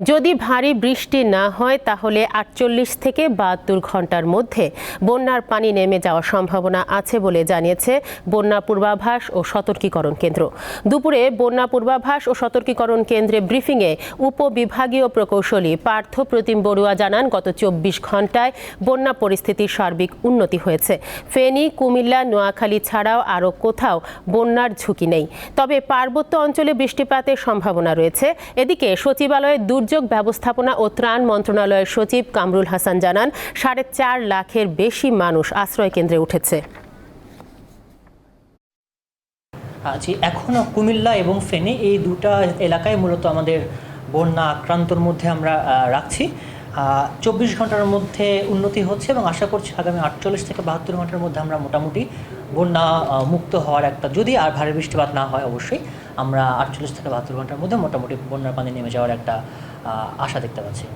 যদি ভারী বৃষ্টি না হয়, তাহলে আটচল্লিশ থেকে বাহাত্তর ঘণ্টার মধ্যে বন্যার পানি নেমে যাওয়ার সম্ভাবনা আছে বলে জানিয়েছে বন্যা পূর্বাভাস ও সতর্কীকরণ কেন্দ্র। দুপুরে বন্যা পূর্বাভাস ও সতর্কীকরণ কেন্দ্রে ব্রিফিংয়ে উপবিভাগীয় প্রকৌশলী পার্থ প্রতিম বড়ুয়া জানান, গত চব্বিশ ঘন্টায় বন্যা পরিস্থিতির সার্বিক উন্নতি হয়েছে। ফেনী, কুমিল্লা, নোয়াখালী ছাড়াও আরও কোথাও বন্যার ঝুঁকি নেই। তবে পার্বত্য অঞ্চলে বৃষ্টিপাতের সম্ভাবনা রয়েছে। এদিকে সচিবালয়ের দুর্যোগ ব্যবস্থাপনা ও ত্রাণ মন্ত্রণালয়ের সচিব কামরুল হাসান জানান, সাড়ে চার লাখের বেশি মানুষ আশ্রয় কেন্দ্রে উঠেছে। জি এখনও কুমিল্লা এবং ফেনী এই দুটা এলাকায় মূলত আমাদের বন্যা আক্রান্তর মধ্যে আমরা রাখছি। চব্বিশ ঘণ্টার মধ্যে উন্নতি হচ্ছে এবং আশা করছি আগামী আটচল্লিশ থেকে বাহাত্তর ঘণ্টার মধ্যে আমরা মোটামুটি বন্যা মুক্ত হওয়ার একটা, যদি আর ভারী বৃষ্টিপাত না হয় অবশ্যই, আমরা আটচল্লিশ থেকে বাহাত্তর ঘণ্টার মধ্যে মোটামুটি বন্যার পানি নেমে যাওয়ার একটা আশা দেখতে পাচ্ছি।